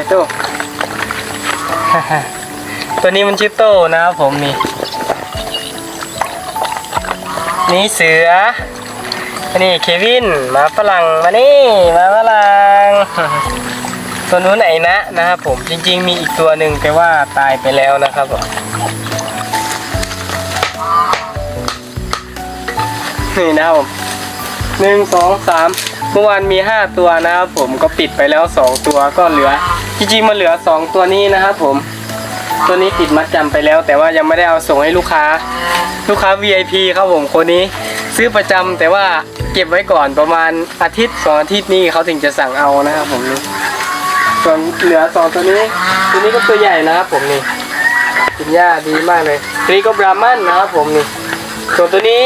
ญ่โตตัวนี้มันชื่อโตนะครับผมนี่นี่เสือนนี้เควินมาฝรั่งมานี่มาฝรั่งตัวนู้นไอ้นะนะครับผมจริง ๆ มีอีกตัวหนึ่งแต่ว่าตายไปแล้วนะครับผมนี่นะครับผมหนึ่งสองสาม เมื่อวานมีห้าตัวนะครับผมก็ปิดไปแล้วสองตัวก็เหลือ จริงๆมันเหลือสองตัวนี้นะครับผม ตัวนี้ติดมัดจำไปแล้ว แต่ว่ายังไม่ได้เอาส่งให้ลูกค้า ลูกค้า VIP ครับผมคนนี้ ซื้อประจำแต่ว่าเก็บไว้ก่อนประมาณอาทิตย์สองอาทิตย์นี้เขาถึงจะสั่งเอานะครับผมนี่ส่วนเหลือสองตัวนี้ ตัวนี้ก็ตัวใหญ่นะครับผมนี่กินหญ้าดีมากเลยตัวนี้ก็บรามันนะครับผมนี่ส่วนตัวนี้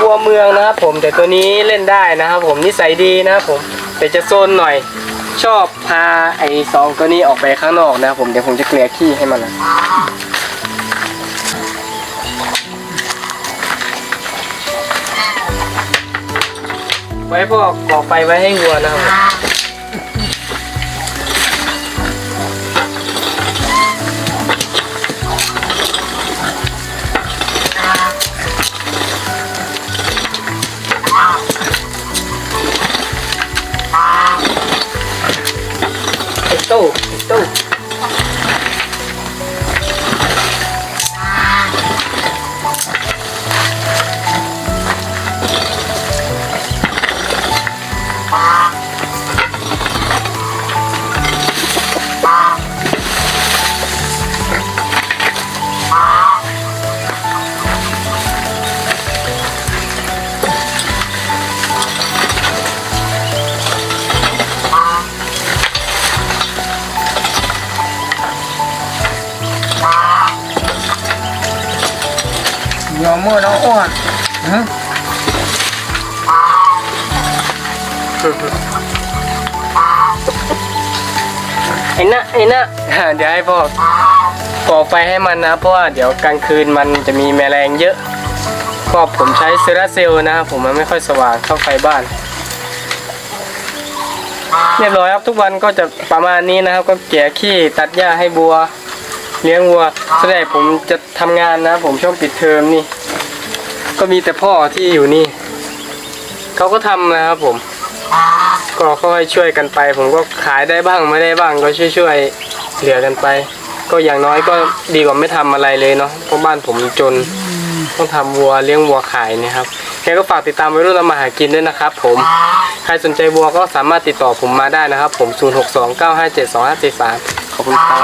วัวเมืองนะครับผมแต่ตัวนี้เล่นได้นะครับผมนิสัยดีนะครับผมแต่จะโซนหน่อยชอบพาไอ้สองตัวนี้ออกไปข้างนอกนะครับผมเดี๋ยวผมจะเกลี่ยขี้ให้มันนะไว้พวกก่อไฟไว้ให้วัวนะครับ ไอ้ตู้ ยอมมือน้องอ้วนฮะไอ้นะไอ้นะเดี๋ยวให้พ่อก่อไฟให้มันนะ เพราะว่าเดี๋ยวกลางคืนมันจะมีแมลงเยอะก็ผมใช้เซราเซลล์นะครับผมมันไม่ค่อยสว่างเข้าไฟบ้าน เรียบร้อยครับทุกวันก็จะประมาณนี้นะครับ ก็เกลี่ยขี้ตัดหญ้าให้บัว เลี้ยงวัวแสดงผมจะทำงานนะ ผมช่วงปิดเทอมนี่ ก็มีแต่พ่อที่อยู่นี่ เขาก็ทำนะครับผม ก็ค่อยๆช่วยกันไป ผมก็ขายได้บ้างไม่ได้บ้างก็ช่วยๆเหลือกันไป ก็อย่างน้อยก็ดีกว่าไม่ทำอะไรเลยเนาะเพราะบ้านผมจนต้องทำวัวเลี้ยงวัวขายนะครับแกก็ฝากติดตามไวัยรุ่นทำมาหากินด้วยนะครับ ผม ใครสนใจวัวก็สามารถติดต่อผมมาได้นะครับ ผม 0629572573ขอบคุณครับ